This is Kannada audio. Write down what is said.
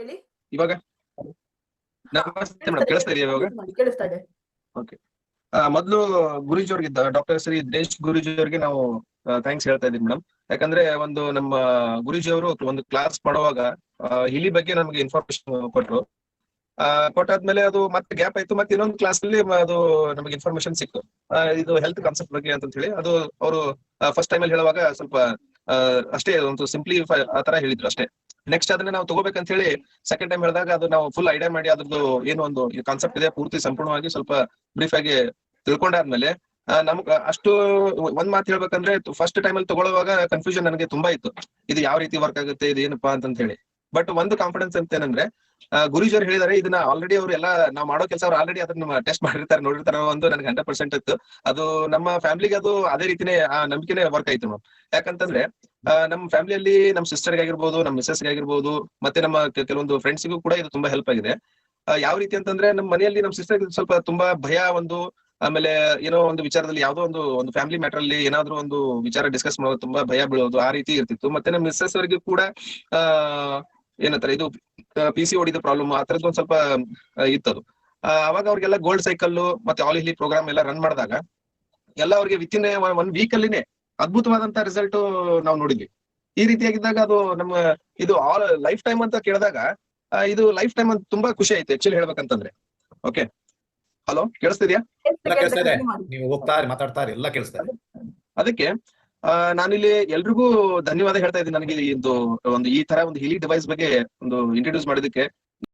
ಹೇಳಿ. ಇವಾಗ? ನಮಸ್ತೆ ಮೇಡಮ್ ಕೇಳಿಸ್ತಾ ಇದೆಯಾ ಇವಾಗ? ಕೇಳಿಸ್ತಾ ಇದೆ. ಓಕೆ. ಮೊದಲು ಗುರುಜಿ ಅವ್ರಿಗೆ ಡಾಕ್ಟರ್ ಶ್ರೀ ದೇಶ್ ಗುರುಜಿ ಅವರಿಗೆ ನಾವು ಥ್ಯಾಂಕ್ಸ್ ಹೇಳ್ತಾ ಇದೀವಿ ಮೇಡಮ್. ಯಾಕಂದ್ರೆ ಒಂದು ನಮ್ಮ ಗುರುಜಿ ಅವರು ಒಂದು ಕ್ಲಾಸ್ ಮಾಡುವಾಗ ಆ, ಇಲಿ ಬಗ್ಗೆ ನಮಗೆ ಇನ್ಫಾರ್ಮೇಶನ್ ಕೊಟ್ರು. ಆ, ಕೊಟ್ಟಾದ್ಮೇಲೆ ಅದು ಮತ್ತೆ ಗ್ಯಾಪ್ ಆಯ್ತು ಮತ್ತೆ ಇನ್ನೊಂದು ಕ್ಲಾಸ್ ಅಲ್ಲಿ ಅದು ನಮಗೆ ಇನ್ಫಾರ್ಮೇಶನ್ ಸಿಕ್ತು. ಇದು ಹೆಲ್ತ್ ಕಾನ್ಸೆಪ್ಟ್ ಬಗ್ಗೆ ಅಂತ ಹೇಳಿ ಅದು ಅವರು ಫಸ್ಟ್ ಟೈಮ್ ಅಲ್ಲಿ ಹೇಳುವಾಗ ಸ್ವಲ್ಪ ಅಷ್ಟೇ ಒಂದು ಸಿಂಪ್ಲಿ ಆ ತರ ಹೇಳಿದ್ರು ಅಷ್ಟೇ. ನೆಕ್ಸ್ಟ್ ಅದನ್ನ ನಾವು ತಗೋಬೇಕಂತ ಹೇಳಿ ಸೆಕೆಂಡ್ ಟೈಮ್ ಹೇಳಿದಾಗ ಅದು ನಾವು ಫುಲ್ ಐಡಿಯಾ ಮಾಡಿ ಅದ್ರದ್ದು ಏನು ಒಂದು ಕಾನ್ಸೆಪ್ಟ್ ಇದೆ, ಪೂರ್ತಿ ಸಂಪೂರ್ಣವಾಗಿ ಸ್ವಲ್ಪ ಬ್ರೀಫ್ ಆಗಿ ತಿಳ್ಕೊಂಡಾದ್ಮೇಲೆ ನಮ್ಗ ಅಷ್ಟು ಒಂದ್ ಮಾತು ಹೇಳ್ಬೇಕಂದ್ರೆ ಫಸ್ಟ್ ಟೈಮ್ ಅಲ್ಲಿ ತಗೊಳ್ಳುವಾಗ ಕನ್ಫ್ಯೂಷನ್ ನನಗೆ ತುಂಬಾ ಇತ್ತು. ಇದು ಯಾವ ರೀತಿ ವರ್ಕ್ ಆಗುತ್ತೆ, ಇದು ಏನಪ್ಪಾ ಅಂತ ಹೇಳಿ ಬಟ್ ಒಂದು ಕಾನ್ಫಿಡೆನ್ಸ್ ಅಂತ ಏನಂದ್ರೆ ಆ, ಗುರೂಜಿಯವ್ರು ಹೇಳಿದಾರೆ ಇದನ್ನ ಆಲ್ರೆಡಿ ಅವ್ರು ಎಲ್ಲ ನಾವು ಮಾಡೋ ಕೆಲಸ ಅವ್ರು ಆಲ್ರೆಡಿ ಅದನ್ನ ಟೆಸ್ಟ್ ಮಾಡಿರ್ತಾರೆ ನೋಡಿರ್ತಾರೆ ಒಂದು ನನಗೆ ಹಂಡ್ರೆಡ್ ಪರ್ಸೆಂಟ್ ಇತ್ತು. ಅದು ನಮ್ಮ ಫ್ಯಾಮಿಲಿಗೆ ಅದು ಅದೇ ರೀತಿನೇ ಆ ನಂಬಿಕೆನೆ ವರ್ಕ್ ಆಯ್ತು ಮ್ಯಾಮ್ ಯಾಕಂತಂದ್ರೆ ನಮ್ಮ ಫ್ಯಾಮಿಲಿಯಲ್ಲಿ ನಮ್ಮ ಸಿಸ್ಟರ್ಗೆ ಆಗಿರ್ಬೋದು ನಮ್ಮ ಮಿಸಸ್ಗೆ ಆಗಿರ್ಬೋದು ಮತ್ತೆ ನಮ್ಮ ಕೆಲವೊಂದು ಫ್ರೆಂಡ್ಸ್ಗೂ ಕೂಡ ಇದು ತುಂಬಾ ಹೆಲ್ಪ್ ಆಗಿದೆ. ಯಾವ ರೀತಿ ಅಂತಂದ್ರೆ ನಮ್ಮ ಮನೆಯಲ್ಲಿ ನಮ್ಮ ಸಿಸ್ಟರ್ ಸ್ವಲ್ಪ ತುಂಬಾ ಭಯ ಒಂದು ಆಮೇಲೆ ಏನೋ ಒಂದು ವಿಚಾರದಲ್ಲಿ ಯಾವ್ದೋ ಒಂದು ಒಂದು ಫ್ಯಾಮಿಲಿ ಮ್ಯಾಟರ್ ಅಲ್ಲಿ ಏನಾದ್ರೂ ಒಂದು ವಿಚಾರ ಡಿಸ್ಕಸ್ ಮಾಡೋದು ತುಂಬಾ ಭಯ ಬೀಳೋದು ಆ ರೀತಿ ಇರ್ತಿತ್ತು. ಮತ್ತೆ ನಮ್ಮ ಮಿಸ್ಸಸ್ ಅವರಿಗೆ ಕೂಡ ಆ ಏನಂತಾರೆ ಇದು ಪಿ ಸಿ ಓಡಿದ ಪ್ರಾಬ್ಲಮ್ ಆ ತರದ್ದು ಒಂದ್ ಸ್ವಲ್ಪ ಇತ್ತದು. ಅವಾಗ ಅವ್ರಿಗೆಲ್ಲ ಗೋಲ್ಡ್ ಸೈಕಲ್ ಮತ್ತೆ ಆಲ್ ಇಲ್ಲಿ ಪ್ರೋಗ್ರಾಮ್ ಎಲ್ಲ ರನ್ ಮಾಡಿದಾಗ ಎಲ್ಲ ಅವ್ರಿಗೆ ವಿತ್ ಇನ್ ಒನ್ ವೀಕ್ ಅಲ್ಲಿನೇ ಅದ್ಭುತವಾದಂತ ರಿಸಲ್ಟ್ ನಾವು ನೋಡಿದ್ವಿ. ಈ ರೀತಿಯಾಗಿದ್ದಾಗ ಅದು ನಮ್ಮ ಇದು ಆಲ್ ಲೈಫ್ ಟೈಮ್ ಅಂತ ಕೇಳಿದಾಗ ಇದು ಲೈಫ್ ಟೈಮ್ ಅಂತ ತುಂಬಾ ಖುಷಿ ಆಯ್ತು ಆಕ್ಚುಲಿ ಹೇಳ್ಬೇಕಂತಂದ್ರೆ. ಓಕೆ ಹಲೋ ಕೇಳಿಸ್ತಿದ್ಯಾ. ನೀವು ಹೋಗ್ತಾರೆ ಮಾತಾಡ್ತಾರೆ ಎಲ್ಲ ಕೇಳಿಸ್ತಾ ಅದಕ್ಕೆ ನಾನಿಲ್ಲಿ ಎಲ್ರಿಗೂ ಧನ್ಯವಾದ ಹೇಳ್ತಾ ಇದ್ದೀನಿ. ನನಗೆ ಒಂದು ಒಂದು ಈ ತರ ಒಂದು ಹಿಲಿ ಡಿವೈಸ್ ಬಗ್ಗೆ ಒಂದು ಇಂಟ್ರೊಡ್ಯೂಸ್ ಮಾಡೋದಕ್ಕೆ